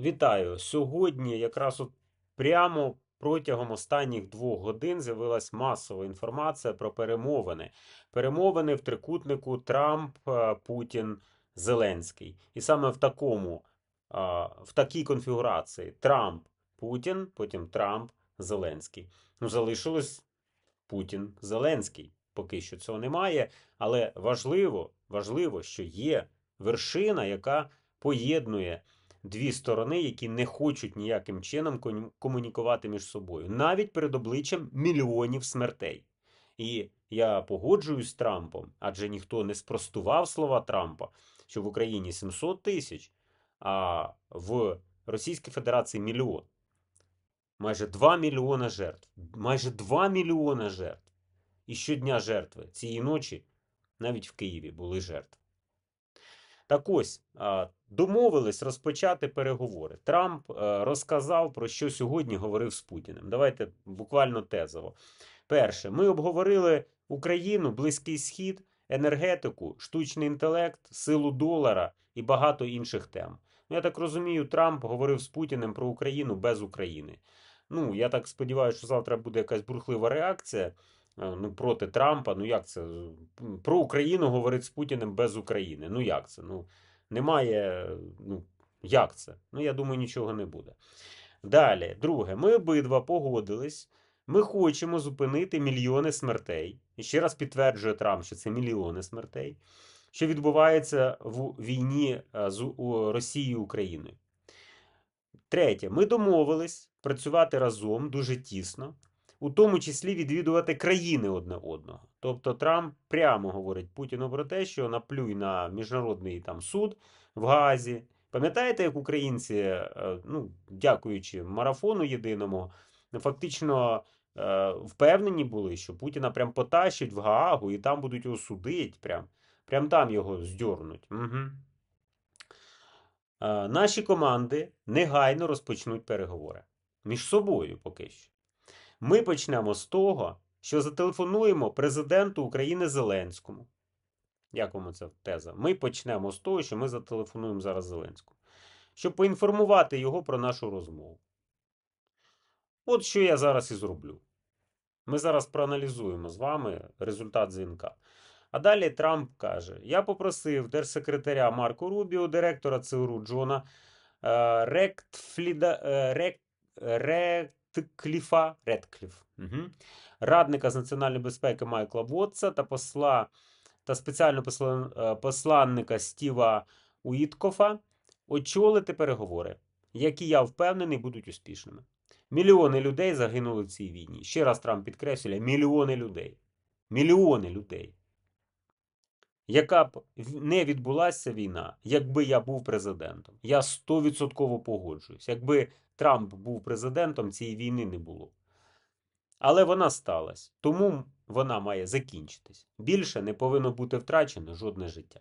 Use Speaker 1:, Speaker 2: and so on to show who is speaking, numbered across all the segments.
Speaker 1: Вітаю! Сьогодні, якраз от прямо протягом останніх двох годин з'явилась масова інформація про перемовини. Перемовини в трикутнику Трамп, е, Путін, Зеленський. І саме в такому, в такій конфігурації Трамп, Путін, потім Трамп, Зеленський. Ну, залишилось Путін, Зеленський. Поки що цього немає, але важливо, важливо, що є вершина, яка поєднує дві сторони, які не хочуть ніяким чином комунікувати між собою, навіть перед обличчям мільйонів смертей. І я погоджуюсь з Трампом, адже ніхто не спростував слова Трампа, що в Україні 700 тисяч, а в Російській Федерації мільйон. Майже 2 мільйона жертв. Майже 2 мільйона жертв. І щодня жертви. Цієї ночі навіть в Києві були жертви. Так ось, домовились розпочати переговори. Трамп е, розказав, про що сьогодні говорив з Путіним. Давайте буквально тезово. Перше, ми обговорили Україну, Близький Схід, енергетику, штучний інтелект, силу долара і багато інших тем. Ну, я так розумію, Трамп говорив з Путіним про Україну без України. Ну, я так сподіваюся, що завтра буде якась бурхлива реакція ну, проти Трампа. Ну як це? Про Україну говорить з Путіним без України. Ну як це? Ну, немає. Ну, як це? Ну, я думаю, нічого не буде. Далі, друге, ми обидва погодились. Ми хочемо зупинити мільйони смертей. І ще раз підтверджує Трамп, що це мільйони смертей, що відбувається в війні е, з Росією Україною. Третє, ми домовились працювати разом дуже тісно, у тому числі відвідувати країни одне одного. Тобто Трамп прямо говорить Путіну про те, що наплюй на міжнародний там суд в Газі. Пам'ятаєте, як українці, е, ну, дякуючи марафону єдиному, фактично е, впевнені були, що Путіна прям потащать в Гаагу і там будуть його судити, прям, прям там його здьорнуть. Угу. Наші команди негайно розпочнуть переговори між собою поки що. Ми почнемо з того, що зателефонуємо президенту України Зеленському. Як вам ця теза? Ми почнемо з того, що ми зателефонуємо зараз Зеленському, щоб поінформувати його про нашу розмову. От що я зараз і зроблю. Ми зараз проаналізуємо з вами результат дзвінка. А далі Трамп каже: Я попросив держсекретаря Марко Рубіо, директора ЦРУ Джона е, Ректфліда, е, Рек, Ректкліфа, Редкліф, угу. радника з національної безпеки Майкла Вотса та посла та спеціального посла- е, посланника Стіва Уіткофа очолити переговори, які я впевнений будуть успішними. Мільйони людей загинули в цій війні. Ще раз Трамп підкреслює: мільйони людей. Мільйони людей. Яка б не відбулася війна, якби я був президентом. Я 100% погоджуюсь. Якби Трамп був президентом, цієї війни не було. Але вона сталася. Тому вона має закінчитись. Більше не повинно бути втрачено жодне життя.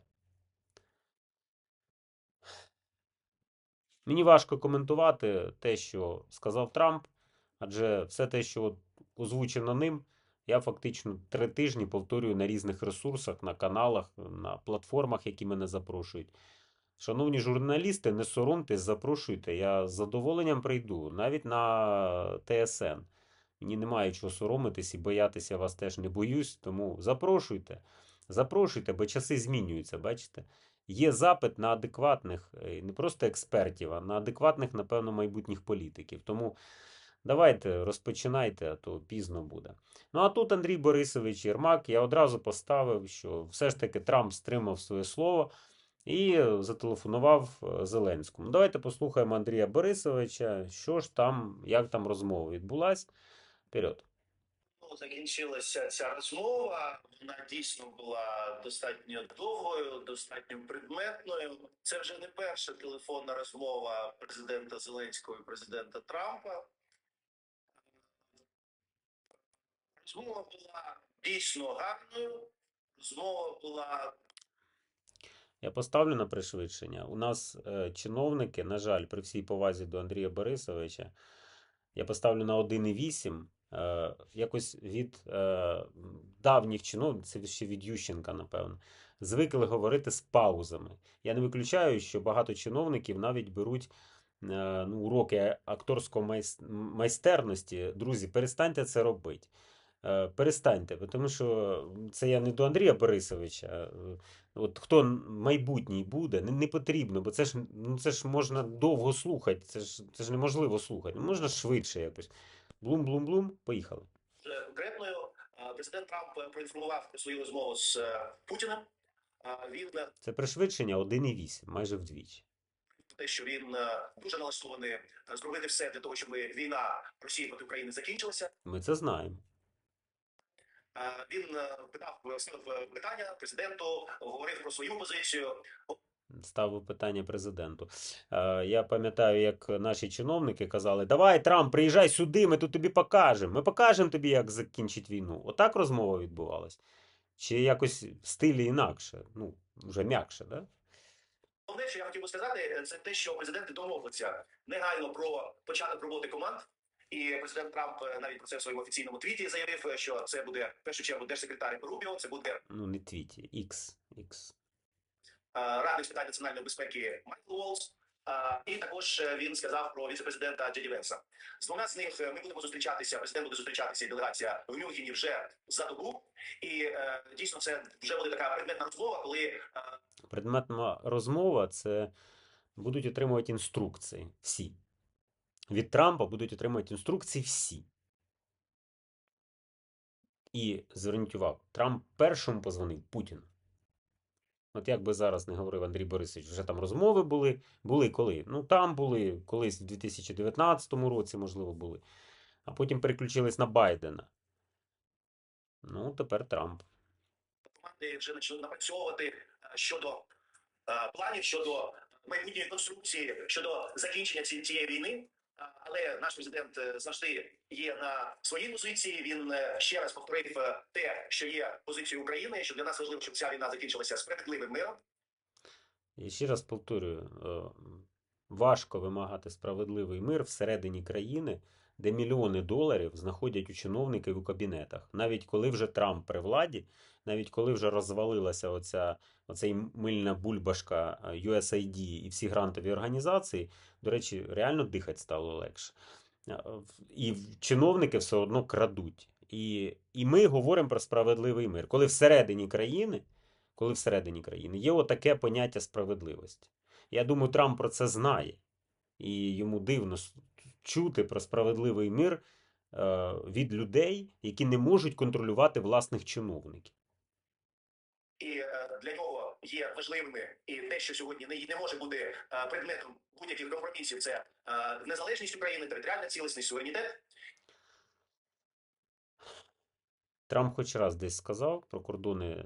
Speaker 1: Мені важко коментувати те, що сказав Трамп, адже все те, що озвучено ним, я фактично три тижні повторюю на різних ресурсах, на каналах, на платформах, які мене запрошують. Шановні журналісти, не соромтесь, запрошуйте. Я з задоволенням прийду, навіть на ТСН. Мені немає чого соромитись і боятися, вас теж не боюсь, тому запрошуйте. Запрошуйте, бо часи змінюються, бачите? Є запит на адекватних, е, не просто експертів, а на адекватних, напевно, майбутніх політиків. Тому давайте розпочинайте, а то пізно буде. Ну а тут Андрій Борисович Єрмак, я одразу поставив, що все ж таки Трамп стримав своє слово і зателефонував е, Зеленському. Давайте послухаємо Андрія Борисовича, що ж там, як там розмова відбулась. Вперед.
Speaker 2: Ну, закінчилася ця розмова. Вона дійсно була достатньо довгою, достатньо предметною. Це вже не перша телефонна розмова президента Зеленського і президента Трампа. Розмова була дійсно гарною. Розмова була
Speaker 1: Я поставлю на пришвидшення. У нас е, чиновники, на жаль, при всій повазі до Андрія Борисовича, я поставлю на 1,8. Е, якось від е, давніх чиновників, це ще від Ющенка, напевно, звикли говорити з паузами. Я не виключаю, що багато чиновників навіть беруть ну, уроки акторської майстерності, друзі, перестаньте це робити. Е, Перестаньте, тому що це я не до Андрія Борисовича. е, От хто майбутній буде, не, не потрібно, бо це ж, ну, це ж можна довго слухати, це ж, це ж неможливо слухати. Ну, можна швидше якось. Блум-блум-блум, поїхали.
Speaker 2: Конкретною е, президент Трамп проінформував свою розмову з Путіним. Він
Speaker 1: Це пришвидшення 1,8, майже вдвічі.
Speaker 2: те, що він дуже налаштований зробити все для того, щоб війна Росії проти України закінчилася.
Speaker 1: Ми це знаємо.
Speaker 2: Е, Він е, питав питання президенту, говорив про свою позицію.
Speaker 1: Ставив питання президенту. Е, Я пам'ятаю, як наші чиновники казали: Давай, Трамп, приїжджай сюди, ми тут тобі покажемо. Ми покажемо тобі, як закінчить війну. Отак розмова відбувалась. Чи якось в стилі інакше, ну, вже м'якше, да?
Speaker 2: Головне, що я хотів би сказати, е, це те, що президенти домовилися негайно про початок роботи команд. І президент Трамп е, навіть про це в своєму офіційному твіті заявив, е, що це буде в першу чергу держсекретар Рубіо, це буде
Speaker 1: Ну, не твіті, X. X.
Speaker 2: е, радник з питань національної безпеки Майкл Уолс. І також він сказав про віцепрезидента Джеді Венса. З двома з них ми будемо зустрічатися. Президент буде зустрічатися і делегація в Мюнхені вже за добу. І дійсно це вже буде така предметна розмова, коли
Speaker 1: Предметна розмова це будуть отримувати інструкції всі. Від Трампа будуть отримувати інструкції всі. І зверніть увагу, Трамп першому позвонив Путіну. От як би зараз не говорив Андрій Борисович, вже там розмови були. Були коли? Ну там були, колись в 2019 році, можливо, були. А потім переключились на Байдена. Ну, тепер Трамп.
Speaker 2: команди вже почали напрацьовувати е, щодо е, планів, щодо майбутньої конструкції, щодо закінчення цієї війни. Але наш президент е, завжди є на своїй позиції. Він е, ще раз повторив е, те, що є позицією України, що для нас важливо, щоб ця війна закінчилася справедливим миром.
Speaker 1: І ще раз повторюю, важко вимагати справедливий мир всередині країни, де мільйони доларів знаходять у чиновників у кабінетах. Навіть коли вже Трамп при владі, навіть коли вже розвалилася оця, оцей мильна бульбашка е, USAID і всі грантові організації, до речі, реально дихати стало легше. Е, І чиновники все одно крадуть. І, і ми говоримо про справедливий мир. Коли всередині країни коли всередині країни є отаке поняття справедливості. Я думаю, Трамп про це знає, і йому дивно чути про справедливий мир е, від людей, які не можуть контролювати власних чиновників.
Speaker 2: І е, для нього є важливими і те, що сьогодні не, не може бути е, предметом будь-яких компромісів. Це незалежність України, територіальна цілісність, суверенітет.
Speaker 1: Трамп хоч раз десь сказав про кордони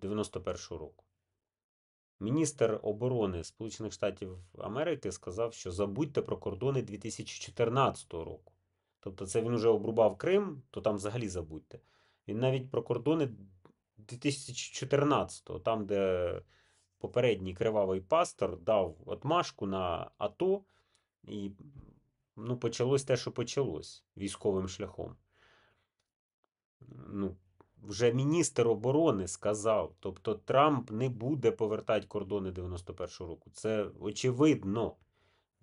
Speaker 1: 91-го року. Міністр оборони Сполучених Штатів Америки сказав, що забудьте про кордони 2014 року. Тобто це він вже обрубав Крим, то там взагалі забудьте. Він навіть про кордони 2014-го, там, де попередній кривавий пастор дав отмашку на АТО, і ну, почалось те, що почалось військовим шляхом. Ну, вже міністр оборони сказав, тобто Трамп не буде повертати кордони 91-го року. Це очевидно.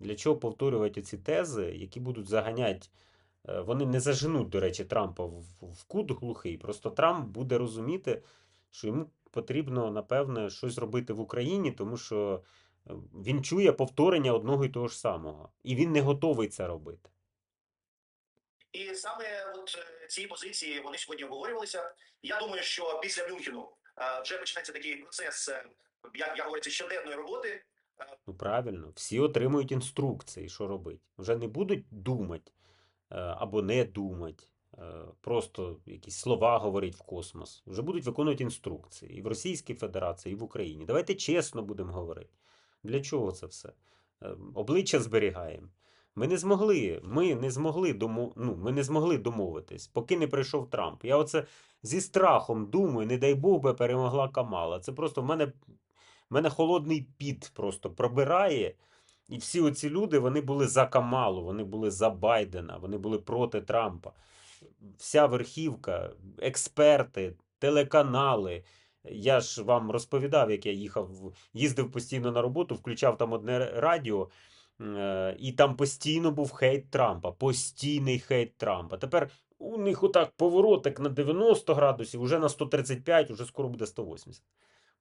Speaker 1: Для чого повторювати ці тези, які будуть заганяти. е, Вони не заженуть, до речі, Трампа в, кут глухий. Просто Трамп буде розуміти, що йому потрібно, напевне, щось робити в Україні, тому що е, він чує повторення одного і того ж самого. І він не готовий це робити.
Speaker 2: І саме от е, ці позиції вони сьогодні обговорювалися. Я думаю, що після Мюнхену е, вже почнеться такий процес, е, як я говорю, щоденної роботи.
Speaker 1: Ну, правильно, всі отримують інструкції, що робити. Вже не будуть думати е, або не думати, е, просто якісь слова говорити в космос. Вже будуть виконувати інструкції і в Російській Федерації, і в Україні. Давайте чесно будемо говорити. Для чого це все? Е, Обличчя зберігаємо. Ми не змогли, ми не змогли домо, ну, ми не змогли домовитись, поки не прийшов Трамп. Я оце зі страхом думаю, не дай Бог би перемогла Камала. Це просто в мене в мене холодний піт просто пробирає. І всі оці люди вони були за Камалу, вони були за Байдена, вони були проти Трампа. Вся верхівка, експерти, телеканали. Я ж вам розповідав, як я їхав, їздив постійно на роботу, включав там одне радіо, І там постійно був хейт Трампа, постійний хейт Трампа. Тепер у них отак поворотик на 90 градусів, уже на 135, уже скоро буде 180.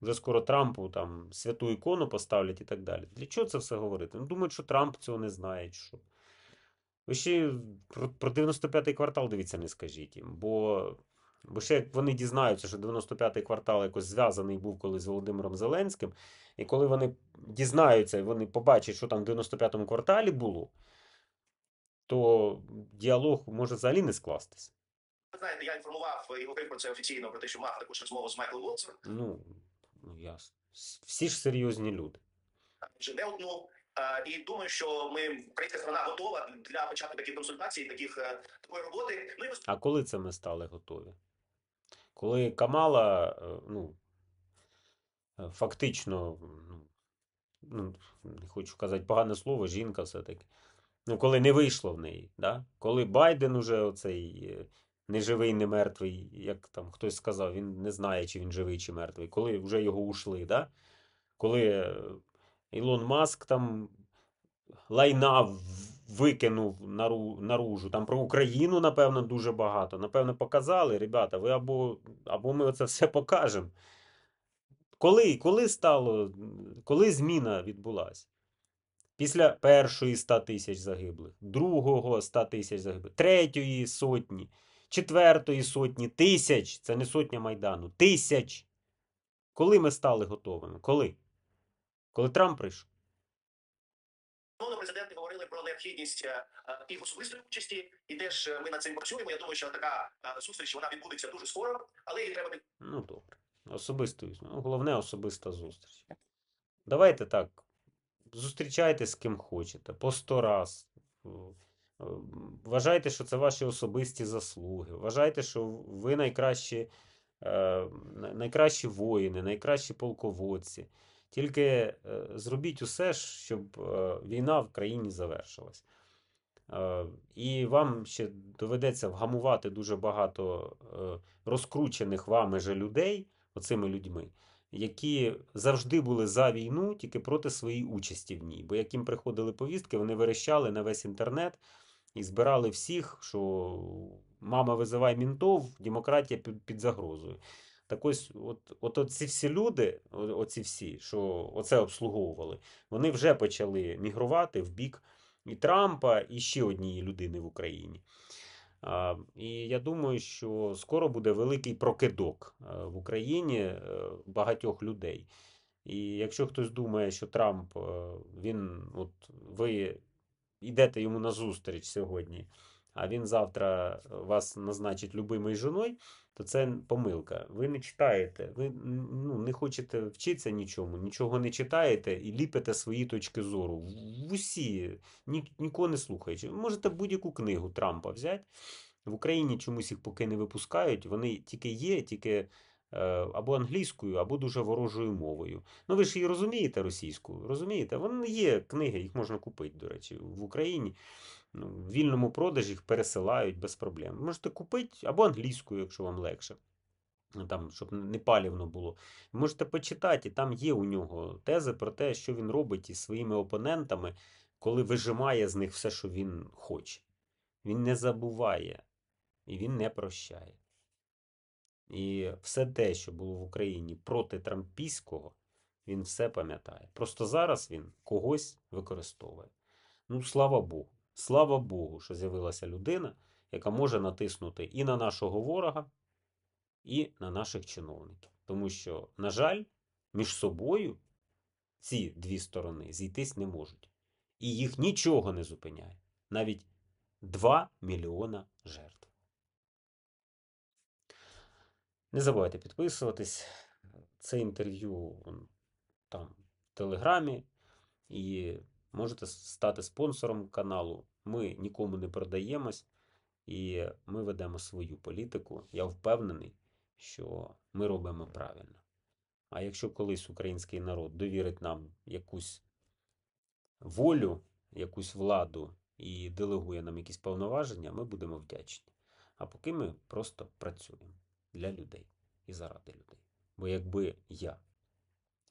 Speaker 1: Вже скоро Трампу там святу ікону поставлять і так далі. Для чого це все говорити? Ну, думають, що Трамп цього не знає, що. Ви ще про, про 95-й квартал, дивіться, не скажіть їм. Бо, бо ще вони дізнаються, що 95-й квартал якось зв'язаний був колись з Володимиром Зеленським, і коли вони дізнаються, і вони побачать, що там в 95-му кварталі було, то діалог може взагалі не скластися.
Speaker 2: Ви знаєте, я інформував і говорив про це офіційно, про те, що мав також розмову з Майклом Волцем,
Speaker 1: Ну, ну ясно. Всі ж серйозні люди.
Speaker 2: вже не одну. І думаю, що ми українська сторона готова для початку таких консультацій, таких е, такої роботи. Ну і
Speaker 1: А коли це ми стали готові? Коли Камала, е, ну, фактично, ну, ну, не хочу казати погане слово, жінка все-таки. Ну, коли не вийшло в неї, да? коли Байден уже оцей е, не живий, не мертвий, як там хтось сказав, він не знає, чи він живий, чи мертвий, коли вже його ушли, да? коли е, Ілон Маск там лайна викинув наружу. Там про Україну, напевно, дуже багато. Напевно, показали, ребята, ви або, або ми це все покажемо. Коли, коли стало, коли зміна відбулася? Після першої 100 тисяч загиблих, другого 100 тисяч загиблих, третьої сотні, четвертої сотні, тисяч. Це не сотня Майдану, тисяч. Коли ми стали готовими? Коли? Коли Трамп прийшов?
Speaker 2: Президенти говорили про необхідність е, е, і особистої участі, і теж е, ми над цим працюємо. Я думаю, що така е, зустріч вона відбудеться дуже скоро, але її треба
Speaker 1: Ну, добре. Особистою. Ну, головне особиста зустріч. Давайте так. Зустрічайтесь з ким хочете, по сто раз. Е, е, Вважайте, що це ваші особисті заслуги. Вважайте, що ви найкращі, е, найкращі воїни, найкращі полководці. Тільки зробіть усе, щоб війна в країні завершилась. І вам ще доведеться вгамувати дуже багато розкручених вами же людей, оцими людьми, які завжди були за війну, тільки проти своєї участі в ній. Бо як їм приходили повістки, вони верещали на весь інтернет і збирали всіх, що мама визивай мінтов, демократія під, загрозою. Так ось, от, от оці всі люди, оці всі, що оце обслуговували, вони вже почали мігрувати в бік і Трампа, і ще однієї людини в Україні. І я думаю, що скоро буде великий прокидок е, в Україні е, багатьох людей. І якщо хтось думає, що Трамп, е, він, от ви йдете йому на зустріч сьогодні, а він завтра вас назначить любимою жіною, то це помилка. Ви не читаєте, ви ну, не хочете вчитися нічому, нічого не читаєте і ліпите свої точки зору. В усі, ні, нікого не слухаючи. Ви можете будь-яку книгу Трампа взяти. В Україні чомусь їх поки не випускають. Вони тільки є, тільки е, або англійською, або дуже ворожою мовою. Ну ви ж її розумієте російську, розумієте? Вони є книги, їх можна купити, до речі, в Україні. Ну, в вільному продажі їх пересилають без проблем. Можете купити або англійською, якщо вам легше. Ну, Там, щоб не палівно було. Можете почитати, і там є у нього тези про те, що він робить із своїми опонентами, коли вижимає з них все, що він хоче. Він не забуває і він не прощає. І все те, що було в Україні проти Трампійського, він все пам'ятає. Просто зараз він когось використовує. Ну, слава Богу. Слава Богу, що з'явилася людина, яка може натиснути і на нашого ворога, і на наших чиновників. Тому що, на жаль, між собою ці дві сторони зійтись не можуть. І їх нічого не зупиняє. Навіть 2 мільйона жертв. Не забувайте підписуватись. Це інтерв'ю там в Телеграмі. І можете стати спонсором каналу. Ми нікому не продаємось, і ми ведемо свою політику. Я впевнений, що ми робимо правильно. А якщо колись український народ довірить нам якусь волю, якусь владу і делегує нам якісь повноваження, ми будемо вдячні. А поки ми просто працюємо для людей і заради людей. Бо якби я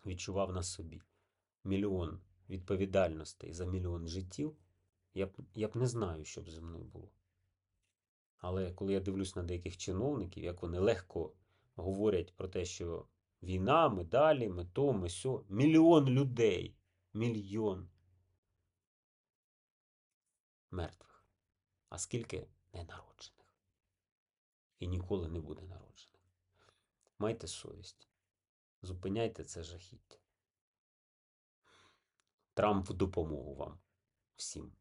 Speaker 1: відчував на собі мільйон відповідальностей за мільйон життів, я б, я б не знаю, що б зі мною було. Але коли я дивлюсь на деяких чиновників, як вони легко говорять про те, що війна, ми далі, ми то, ми сьо. Мільйон людей. Мільйон мертвих. А скільки ненароджених? І ніколи не буде народжених. Майте совість. Зупиняйте це жахіття. Трамп в допомогу вам всім.